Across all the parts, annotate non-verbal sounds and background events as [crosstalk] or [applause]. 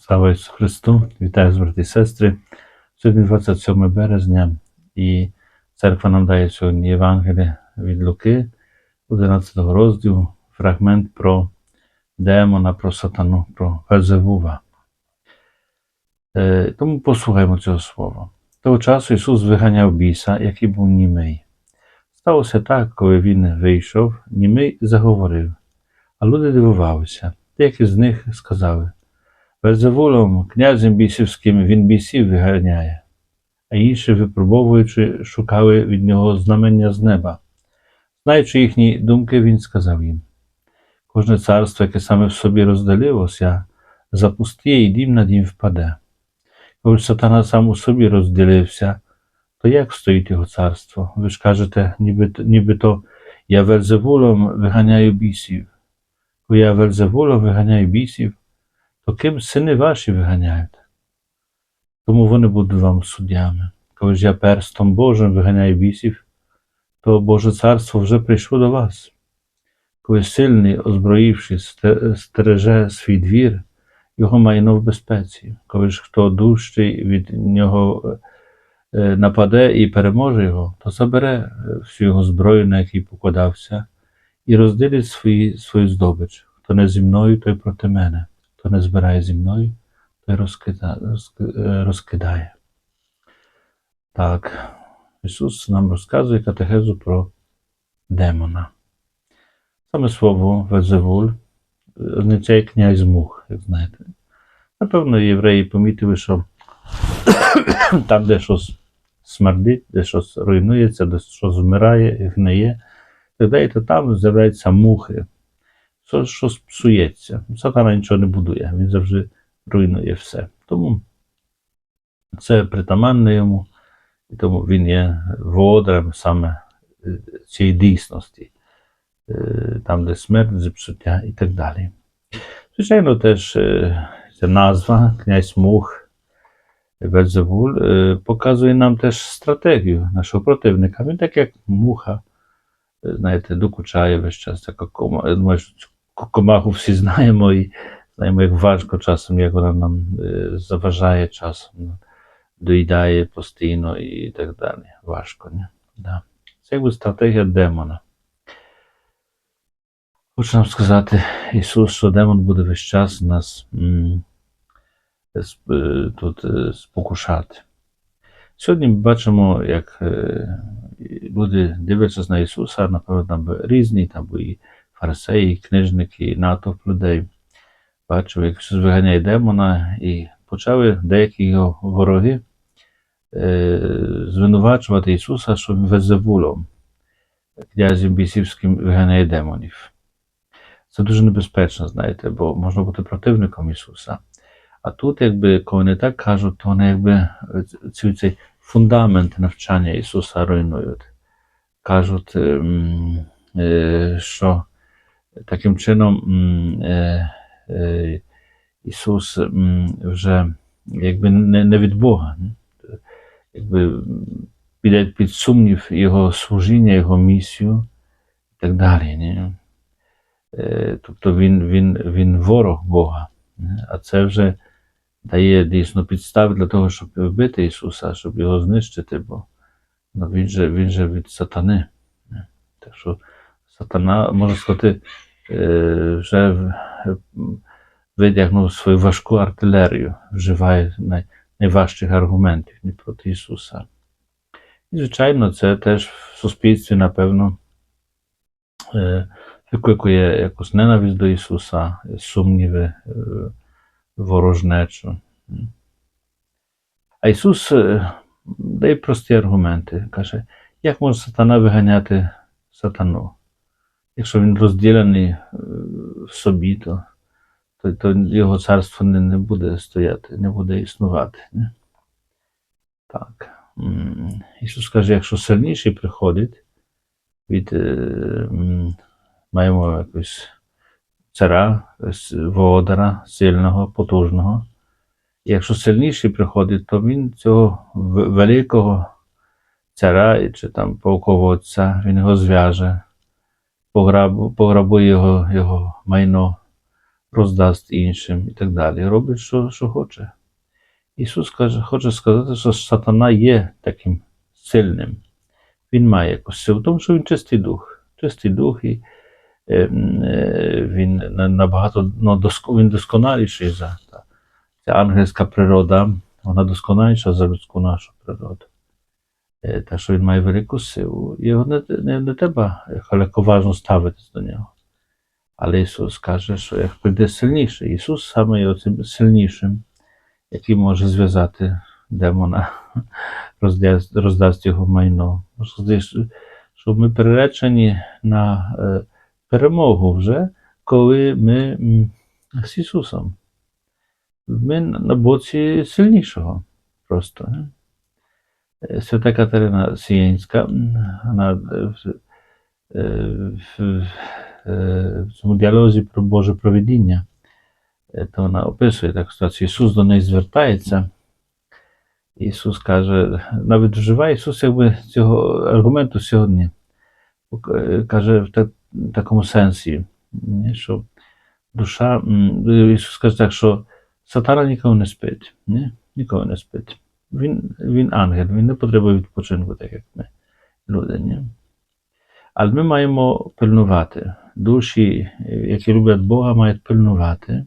Слава Ісусу Христу! Вітаю, брати і сестри. Сьогодні 27 березня, і церква нам дає сьогодні Євангеліє від Луки, 11 розділу, фрагмент про демона, про сатану, про Вельзевува. Е, Тому послухаймо цього слова. Того часу Ісус виганяв біса, який був німий. Сталося так, коли він вийшов, німий заговорив, а люди дивувалися. Деякі з них сказали, Вельзевулом, князем бісівським, він бісів виганяє, а інші, випробовуючи, шукали від нього знамення з неба. Знаючи їхні думки, він сказав їм: кожне царство, яке саме в собі розділилося, запустіє і дім на дім впаде. Коли сатана сам у собі розділився, то як стоїть його царство? Ви ж кажете, нібито, нібито я Вельзевулом виганяю бісів. Коли я Вельзевулом виганяю бісів, то ким сини ваші виганяють? Тому вони будуть вам суддями. Коли ж я перстом Божим виганяю бісів, то Боже царство вже прийшло до вас. Коли сильний, озброївшись, стереже свій двір, його майно в безпеці. Коли ж хто дужчий від нього е, нападе і переможе його, то забере е, всю його зброю, на якій покладався, і розділить свою здобич. Хто не зі мною, той проти мене. Хто не збирає зі мною, той розкида, е, розкидає. Так, Ісус нам розказує катехезу про демона. Саме слово Везевуль означає князь мух, як знаєте. Напевно, євреї помітили, що [coughs] там, де щось смердить, де щось руйнується, де щось вмирає, гниє, так далі, то там з'являються мухи. Що, щось псується. Сатана нічого не будує, він завжди руйнує все. Тому це притаманне йому, і тому він є володарем саме е, цієї дійсності, Е, там, де смерть, зіпсуття і так далі. Звичайно, теж е, ця назва князь Мух Вельзевуль показує нам теж стратегію нашого противника. Він так як муха, знаєте, докучає весь час. Така кома. Я комаху всі знаємо і знаємо, як важко часом, як вона нам заважає часом, доїдає постійно і так далі. Важко, не? Да. Це якби стратегія демона. Хочу нам сказати, Ісус, що демон буде весь час нас м, сп- е, тут е, спокушати. Сьогодні ми бачимо, як е, люди дивляться на Ісуса, напевно, там різні, там і фарисеї, книжники, і натовп людей. Бачив, як Ісус виганяє демона, і почали деякі його вороги е, звинувачувати Ісуса, що він Везевулом, князем бісівським виганяє демонів. Це дуже небезпечно, знаєте, бо можна бути противником Ісуса. А тут, якби, коли не так кажуть, то вони якби цей, цей фундамент навчання Ісуса руйнують. Кажуть, ем, е, що таким чином Ісус вже якби не, від Бога. Якби піде під сумнів Його служіння, Його місію і так далі. Тобто він, він, він ворог Бога. А це вже дає дійсно підстави для того, щоб вбити Ісуса, щоб його знищити, бо він, же, він же від сатани. Так що сатана, можна сказати, вже в- м, витягнув свою важку артилерію, вживає най, найважчих аргументів проти Ісуса. І, звичайно, це теж в суспільстві, напевно, е, викликує якусь ненависть до Ісуса, сумніви, е, ворожнечу. А Ісус е, дає прості аргументи. Каже, як може сатана виганяти сатану? Якщо він розділений е, в собі, то, то, то його царство не, не буде стояти, не буде існувати. Не? Так. Ісус каже, якщо сильніший приходить від, е, маємо якусь цара, володара, сильного, потужного. І якщо сильніший приходить, то він цього великого цара чи там полководця, він його зв'яже, пограбує його, його майно, роздасть іншим і так далі. Робить, що, що хоче. Ісус каже, хоче сказати, що сатана є таким сильним. Він має якусь силу, тому що він чистий дух. Чистий дух і е, е, він набагато ну, доско, він досконаліший за та, ця ангельська природа, вона досконаліша за людську нашу природу. Е, Так що він має велику силу. Його не, не, не треба легковажно ставитись до нього. Але Ісус каже, що як прийде сильніший, Ісус саме є цим сильнішим, який може зв'язати демона, [laughs] роздасть, роздасть його майно. Щоб ми переречені на е, перемогу вже, коли ми з Ісусом. Ми на боці сильнішого просто. Не? Свята Катерина Сієнська, вона е, в, е, в, е, в цьому діалозі про Боже провидіння, е, то вона описує таку ситуацію. Ісус до неї звертається. Ісус каже, навіть вживає Ісус якби цього аргументу сьогодні. Каже в та- такому сенсі, що душа, Ісус каже так, що сатана нікого не спить. Ні? Нікого не спить. Він, він ангел, він не потребує відпочинку, так як ми, люди. Ні? Але ми маємо пильнувати. Душі, е, які люблять Бога, мають пильнувати.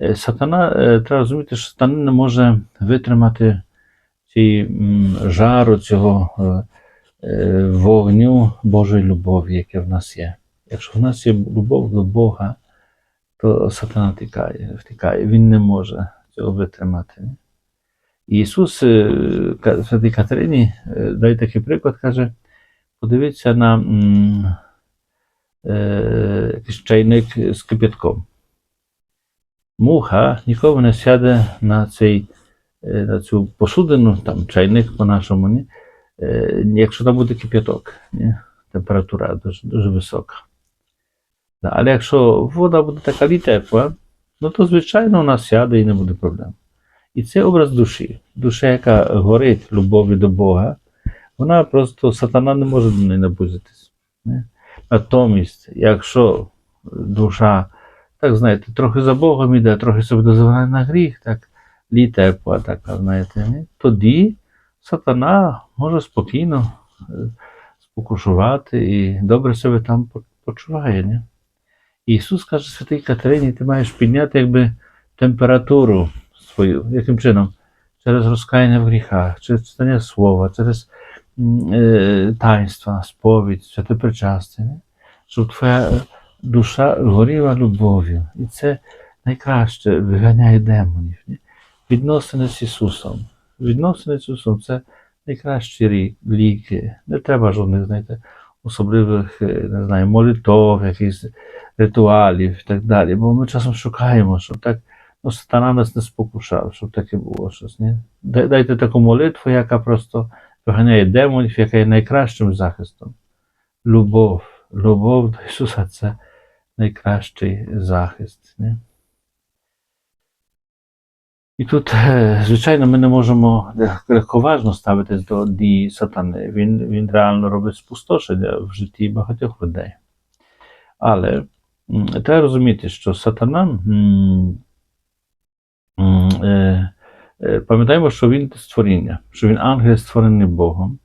Е, Сатана, е, треба розуміти, що сатана не може витримати ці жару цього вогню Божої любові, яке в нас є. Якщо в нас є любов до Бога, то сатана тікає, втікає. Він не може цього витримати. І Ісус е, Ка- Святій Катерині е, дає такий приклад, каже: подивіться на м, е, якийсь чайник з кипятком. Муха ніколи не сяде на, цей, е, на цю посудину, там чайник по-нашому, ні? Е, якщо там буде кип'яток, ні? температура дуже, дуже висока. Да, Але якщо вода буде така літепла, ну то звичайно вона сяде і не буде проблем. І це образ душі. Душа, яка горить любов'ю до Бога, вона просто сатана не може до неї наблизитись. Натомість, якщо душа, так знаєте, трохи за Богом іде, трохи собі дозволяє на гріх, так літепла така, знаєте, не? тоді сатана може спокійно е, спокушувати і добре себе там почуває. Не? Ісус каже святій Катерині, ти маєш підняти якби температуру свою. Яким чином? Через розкаяння в гріхах, через читання слова, через е, таїнства, сповідь, святе причастя. Не? Щоб твоя душа горіла любов'ю. І це найкраще виганяє демонів. Не? Відносини з Ісусом. Відносини з Ісусом це найкращі ліки. Не треба жодних, знаєте, особливих, е, не знаю, молитов, якихось ритуалів і так далі. Бо ми часом шукаємо, щоб так ну, сатана нас не спокушав, щоб таке було щось. Ні? Дай- Дайте таку молитву, яка просто виганяє демонів, яка є найкращим захистом. Любов. Любов до Ісуса це найкращий захист. Ні? І тут, е, звичайно, ми не можемо легковажно ставитись до дії сатани. Він, він реально робить спустошення в житті багатьох людей. Але треба розуміти, що сатана. Е, е, Пам'ятаємо, що він створіння, що він ангел створений Богом.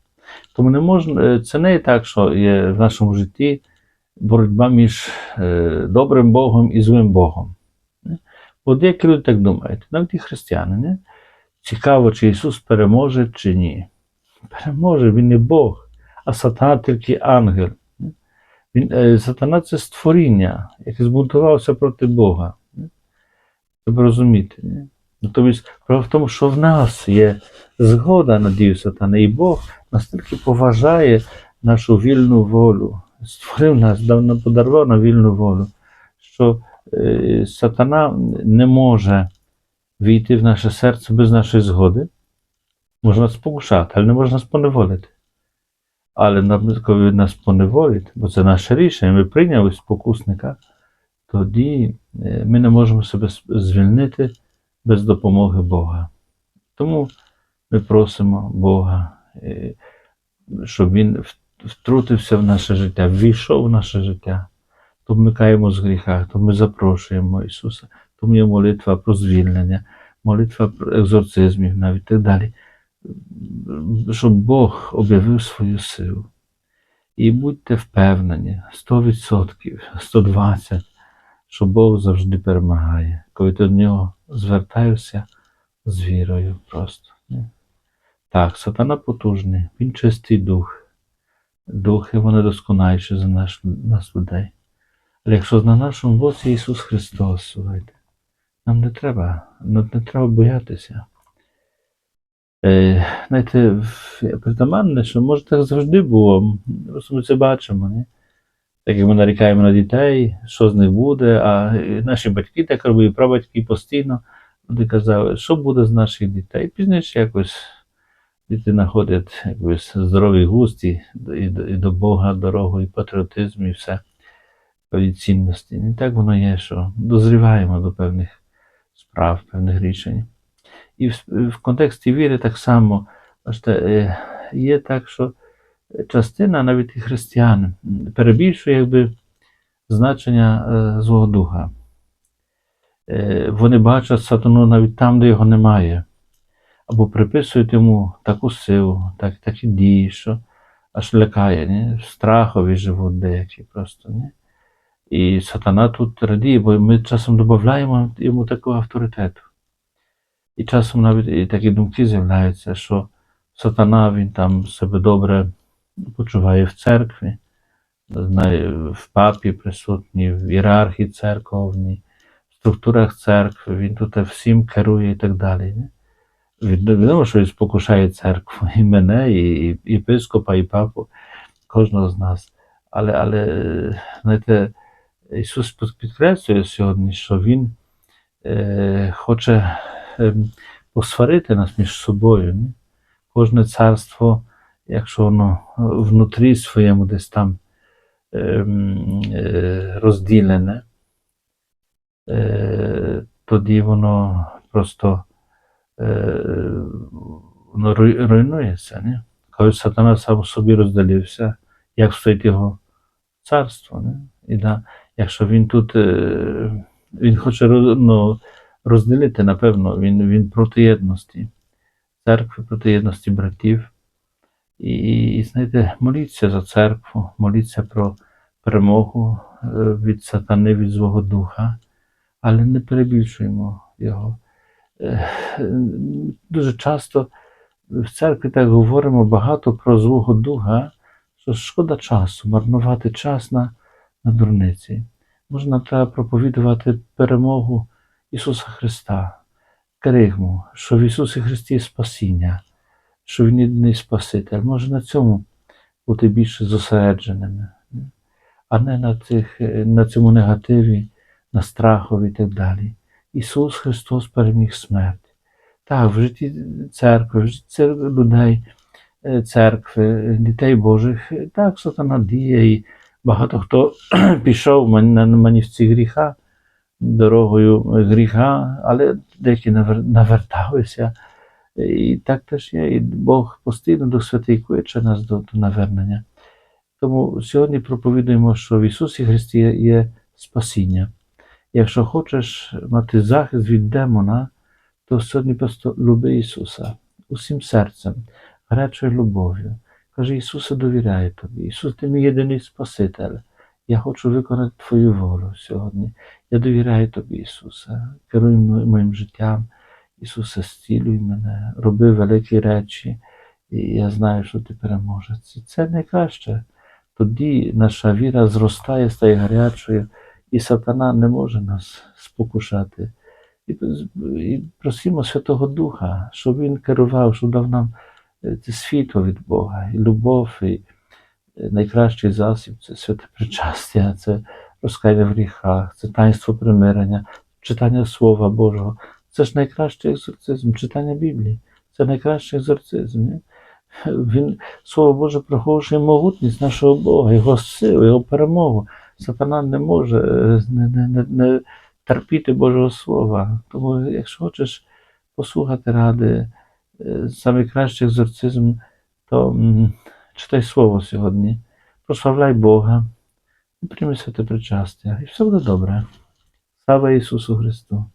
Тому не можна, е, це не так, що є в нашому житті боротьба між добрим Богом і злим Богом. Бо деякі люди так думають, навіть і християни. Не? Цікаво, чи Ісус переможе, чи ні. Переможе, Він не Бог, а сатана тільки ангел. Він, сатана це створіння, яке збунтувався проти Бога. Треба розуміти. Справа в тому, що в нас є згода на дію сатани, і Бог настільки поважає нашу вільну волю, створив нас, дав подарував на вільну волю, що е, сатана не може війти в наше серце без нашої згоди. Можна спокушати, але не можна нас поневолити. Але коли нас поневолить, бо це наше рішення, ми прийняли спокусника, тоді ми не можемо себе звільнити без допомоги Бога. Тому ми просимо Бога, е, щоб Він втрутився в наше життя, ввійшов в наше життя. то ми каємось в гріхах, то ми запрошуємо Ісуса, то є молитва про звільнення, молитва про екзорцизмів навіть і так далі. Щоб Бог об'явив свою силу. І будьте впевнені, 100%, 120%, що Бог завжди перемагає, коли ти до нього звертаєшся з вірою просто. Так, сатана потужний, він чистий дух. Духи вони досконаліші за наш, нас людей. Але якщо на нашому боці Ісус Христос, нам не треба, нам не треба боятися. Е, знаєте, притаманне, що може так завжди було. Ми це бачимо, ні? Так як ми нарікаємо на дітей, що з них буде, а е, наші батьки так робили, прабатьки постійно вони казали, що буде з наших дітей. Пізніше якось діти знаходять якось здоровий густ і, і, до- і Бога дорогу, і патріотизм, і все певні цінності. І так воно є, що дозріваємо до певних справ, певних рішень. І в, в контексті віри так само бачите, е, є так, що частина навіть і християн перебільшує якби, значення е, Злого Духа. Е, Вони бачать сатану навіть там, де його немає, або приписують йому таку силу, так, такі дії, що аж лякає, ні? страхові живуть деякі просто. Ні? І сатана тут радіє, бо ми часом додаємо йому такого авторитету. І часом навіть і такі думки з'являються, що сатана він там себе добре почуває в церкві, в папі присутній, в ієрархії церковній, в структурах церкви, він тут всім керує і так далі. Не? Від- Відомо, що він спокушає церкву, і мене, і, і єпископа, і папу, кожного з нас. Але, але знаєте, Ісус підкреслює сьогодні, що Він е, хоче е, посварити нас між собою. Ні? Кожне царство, якщо воно внутрі своєму десь там е, м, е, розділене, е, тоді воно просто е, воно руйнується. Ні? Коли сатана сам собі розділився, як стоїть його царство. Не? І да, якщо він тут е, він хоче ну, розділити, напевно, він, він проти єдності церкви, проти єдності братів. І, і знаєте, моліться за церкву, моліться про перемогу е, від сатани, від Злого Духа, але не перебільшуємо його. Е, Дуже часто в церкві так говоримо багато про Злого Духа, що шкода часу, марнувати час на, на дурниці. Можна треба проповідувати перемогу Ісуса Христа, керигму, що в Ісусі Христі спасіння, що Він єдиний Спаситель. Може на цьому бути більше зосередженими, а не на, цих, е, на цьому негативі, на страхові і так далі. Ісус Христос переміг смерть. Так, в житті церкви, в житті цер- людей, е, церкви, дітей Божих, е, так, сатана діє, і багато хто [clears throat] пішов на манівці гріха, дорогою гріха, але деякі навер- наверталися. І так теж є. І Бог постійно кличе нас до, до навернення. Тому сьогодні проповідуємо, що в Ісусі Христі є спасіння. Якщо хочеш мати захист від демона, то сьогодні просто люби Ісуса усім серцем, гарячою любов'ю. Каже, Ісусе, довіряю тобі. Ісус, ти мій єдиний Спаситель. Я хочу виконати Твою волю сьогодні. Я довіряю тобі, Ісусе. Керуй моїм життям. Ісусе, зцілюй мене, роби великі речі, і я знаю, що ти переможець. І це найкраще. Тоді наша віра зростає, стає гарячою, і сатана не може нас спокушати. І, просимо Святого Духа, щоб Він керував, щоб дав нам е, це світло від Бога, і любов, і е, найкращий засіб це святе причастя, це розкаяння в гріхах, це таїнство примирення, читання Слова Божого. Це ж найкращий екзорцизм, читання Біблії. Це найкращий екзорцизм. Ні? Він, Слово Боже проголошує могутність нашого Бога, Його силу, Його перемогу. Сатана не може е, не, не, не, не терпіти Божого Слова. Тому, якщо хочеш послухати ради, е, найкращий екзорцизм, то читай Слово сьогодні, прославляй Бога, прийми святе причастя, і все буде добре. Слава Ісусу Христу!